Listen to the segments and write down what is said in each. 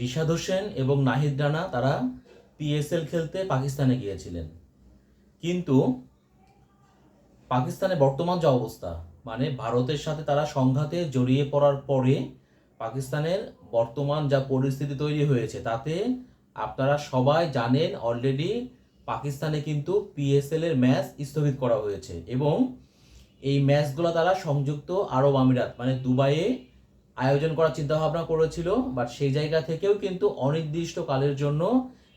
রিশাদ হোসেন এবং নাহিদ রানা তারা পিএসএল খেলতে পাকিস্তানে গিয়েছিলেন। কিন্তু পাকিস্তানে বর্তমান যে অবস্থা মানে ভারতের সাথে তারা সংঘাতে জড়িয়ে পড়ার পরে পাকিস্তানের বর্তমান যা পরিস্থিতি তৈরি হয়েছে, তাতে আপনারা সবাই জানেন অলরেডি পাকিস্তানে কিন্তু পিএসএল এর ম্যাচ স্থগিত করা হয়েছে এবং এই ম্যাচগুলো তারা সংযুক্ত আরব আমিরাত মানে দুবাইয়ে আয়োজন করার চিন্তা ভাবনা করেছিল বাট সেই জায়গা থেকেও কিন্তু অনির্দিষ্ট কালের জন্য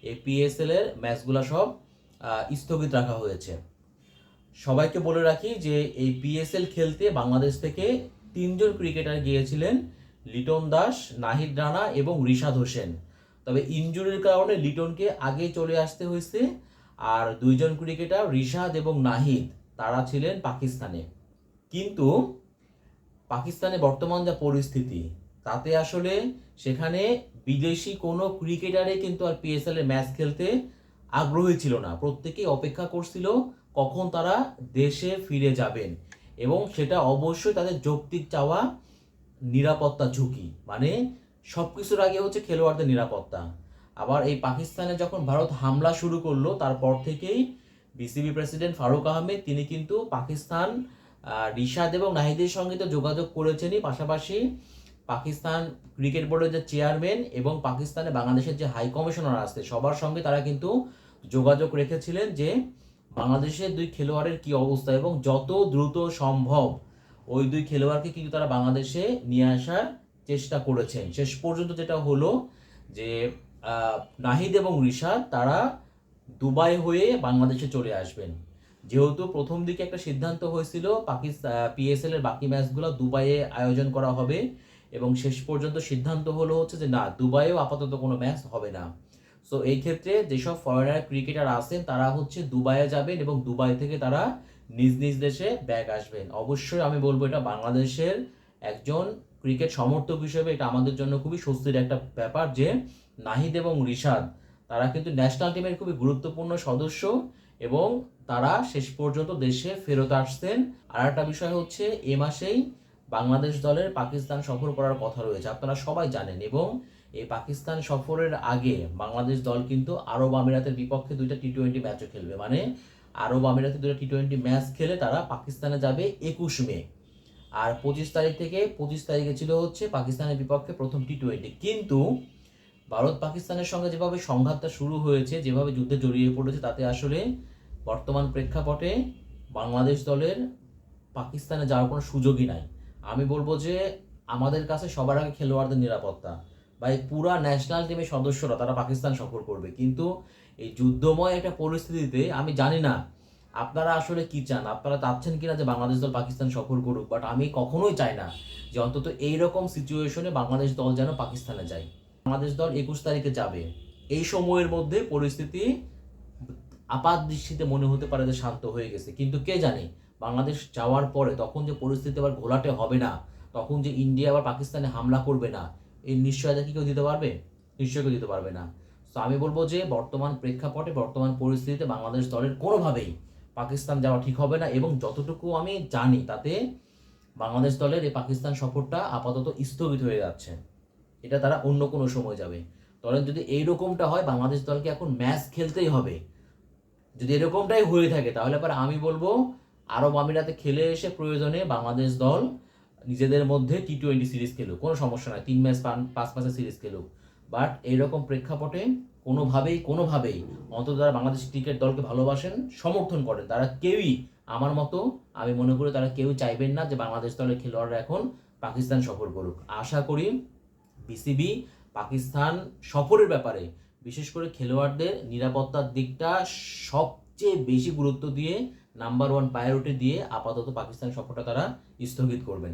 এই পিএসএল এর ম্যাচগুলো সব স্থগিত রাখা হয়েছে। সবাইকে বলে রাখি যে এই পিএসএল খেলতে বাংলাদেশ থেকে তিনজন ক্রিকেটার গিয়েছিলেন, লিটন দাস, নাহিদ রানা এবং রিশাদ হোসেন। তবে ইনজুরির কারণে লিটনকে আগে চলে আসতে হয়েছে, আর দুইজন ক্রিকেটার রিশাদ এবং নাহিদ, তারা ছিলেন পাকিস্তানে। কিন্তু পাকিস্তানে বর্তমান যা পরিস্থিতি, তাতে আসলে সেখানে বিদেশি কোনো ক্রিকেটারে কিন্তু আর পিএসএল এর ম্যাচ খেলতে আগ্রহী ছিল না। প্রত্যেকেই অপেক্ষা করছিল কখন তারা দেশে ফিরে যাবেন এবং সেটা অবশ্যই তাদের যৌক্তিক চাওয়া নিরাপত্তা ঝুঁকি। মানে সব কিছুর আগে হচ্ছে খেলোয়াড়দের নিরাপত্তা। আবার এই পাকিস্তানে যখন ভারত হামলা শুরু করল, তারপর থেকেই বিসিবি প্রেসিডেন্ট ফারুক আহমেদ, তিনি কিন্তু পাকিস্তান রিশাদ এবং নাহিদের সঙ্গে তো যোগাযোগ করেছেনই। পাশাপাশি পাকিস্তান ক্রিকেট বোর্ডের যে চেয়ারম্যান এবং পাকিস্তানে বাংলাদেশের যে হাই কমিশনার আছে, সবার সঙ্গে তারা কিন্তু যোগাযোগ রেখেছিলেন যে বাংলাদেশের দুই খেলোয়াড়ের কি অবস্থা এবং যত দ্রুত সম্ভব ওই দুই খেলোয়াড়কে কিন্তু তারা বাংলাদেশে নিয়ে আসার চেষ্টা করেছেন। শেষ পর্যন্ত যেটা হলো যে নাহিদ এবং রিশাদ তারা দুবাই হয়ে বাংলাদেশে চলে আসবেন। যেহেতু প্রথম দিকে একটা সিদ্ধান্ত হয়েছিল পাকিস্তান পিএসএল এর বাকি ম্যাচগুলো দুবাইয়ে আয়োজন করা হবে এবং শেষ পর্যন্ত সিদ্ধান্ত হলো হচ্ছে যে না, দুবাইয়েও আপাতত কোনো ম্যাচ হবে না। সো এই ক্ষেত্রে যেসব ফরেনার ক্রিকেটার আছেন, তারা হচ্ছে দুবাইয়ে যাবেন এবং দুবাই থেকে তারা নিজ নিজ দেশে ব্যাক আসবেন। অবশ্যই আমি বলব এটা বাংলাদেশের একজন ক্রিকেট সমর্থক হিসেবে এটা আমাদের জন্য খুবই স্বস্তির একটা ব্যাপার যে নাহিদ এবং রিশাদ, তারা কিন্তু ন্যাশনাল টিমের খুবই গুরুত্বপূর্ণ সদস্য এবং তারা শেষ পর্যন্ত দেশে ফেরত আসতেন আর একটা বিষয় হচ্ছে, এ মাসেই বাংলাদেশ দলের পাকিস্তান সফর করার কথা রয়েছে। আপনারা সবাই জানেন এবং এই পাকিস্তান সফরের আগে বাংলাদেশ দল কিন্তু আরব আমিরাতের বিপক্ষে দুইটা টি টোয়েন্টি ম্যাচও খেলবে। মানে আরব আমিরাতে দুইটা টি টোয়েন্টি ম্যাচ খেলে তারা পাকিস্তানে যাবে একুশ মে। আর পঁচিশ তারিখ থেকে, পঁচিশ তারিখে ছিল হচ্ছে পাকিস্তানের বিপক্ষে প্রথম টি টোয়েন্টি কিন্তু ভারত পাকিস্তানের সঙ্গে যেভাবে সংঘাতটা শুরু হয়েছে, যেভাবে যুদ্ধে জড়িয়ে পড়েছে, তাতে আসলে বর্তমান প্রেক্ষাপটে বাংলাদেশ দলের পাকিস্তানে যাওয়ার কোনো সুযোগই নাই। আমি বলব যে আমাদের কাছে সবার আগে খেলোয়াড়দের নিরাপত্তা। বা এই পুরা ন্যাশনাল টিমের সদস্যরা তারা পাকিস্তান সফর করবে। কিন্তু এই যুদ্ধময় একটা পরিস্থিতিতে আমি জানি না আপনারা আসলে কি চান, আপনারা চাচ্ছেন কিনা যে বাংলাদেশ দল পাকিস্তান সফর করুক বাট আমি কখনোই চাই না যে অন্তত এইরকম সিচুয়েশনে বাংলাদেশ দল যেন পাকিস্তানে যায়। বাংলাদেশ দল একুশ তারিখে যাবে। এই সময়ের মধ্যে পরিস্থিতি আপাত দৃষ্টিতে মনে হতে পারে যে শান্ত হয়ে গেছে। কিন্তু কে জানে, বাংলাদেশ যাওয়ার পরে তখন যে পরিস্থিতি আবার ঘোলাটে হবে না, তখন যে ইন্ডিয়া আবার পাকিস্তানে হামলা করবে না এই নিশ্চয়তা কি কেউ দিতে পারবে? নিশ্চয় কেউ দিতে পারবে না। তো আমি বলব যে বর্তমান প্রেক্ষাপটে, বর্তমান পরিস্থিতিতে বাংলাদেশ দলের কোনোভাবেই পাকিস্তান যাওয়া ঠিক হবে না এবং যতটুকু আমি জানি তাতে বাংলাদেশ দলের এই পাকিস্তান সফরটা আপাতত স্থগিত হয়ে যাচ্ছে। এটা তারা অন্য কোনো সময় যাবে। ধরেন যদি এইরকমটা হয়, বাংলাদেশ দলকে এখন ম্যাচ খেলতেই হবে। যদি এরকমটাই হয়ে থাকে, তাহলে পরে আমি বলব, আরব আমিরাতে খেলে এসে প্রয়োজনে বাংলাদেশ দল নিজেদের মধ্যে টি টোয়েন্টি সিরিজ খেলুক। কোনো সমস্যা নয় তিন ম্যাচ পাঁচ ম্যাচের সিরিজ খেলুক। বাট এইরকম প্রেক্ষাপটে কোনোভাবেই কোনোভাবেই অন্তত যারা বাংলাদেশ ক্রিকেট দলকে ভালোবাসেন, সমর্থন করেন, তারা কেউই আমার মতো, আমি মনে করি তারা কেউ চাইবেন না যে বাংলাদেশ দলের খেলোয়াড়রা এখন পাকিস্তান সফর করুক। আশা করি বিসিবি পাকিস্তান সফরের ব্যাপারে, বিশেষ করে খেলোয়াড়দের নিরাপত্তার দিকটা সবচেয়ে বেশি গুরুত্ব দিয়ে নাম্বার ওয়ান প্রায়োরিটি দিয়ে আপাতত পাকিস্তান সফরটা তারা স্থগিত করবেন।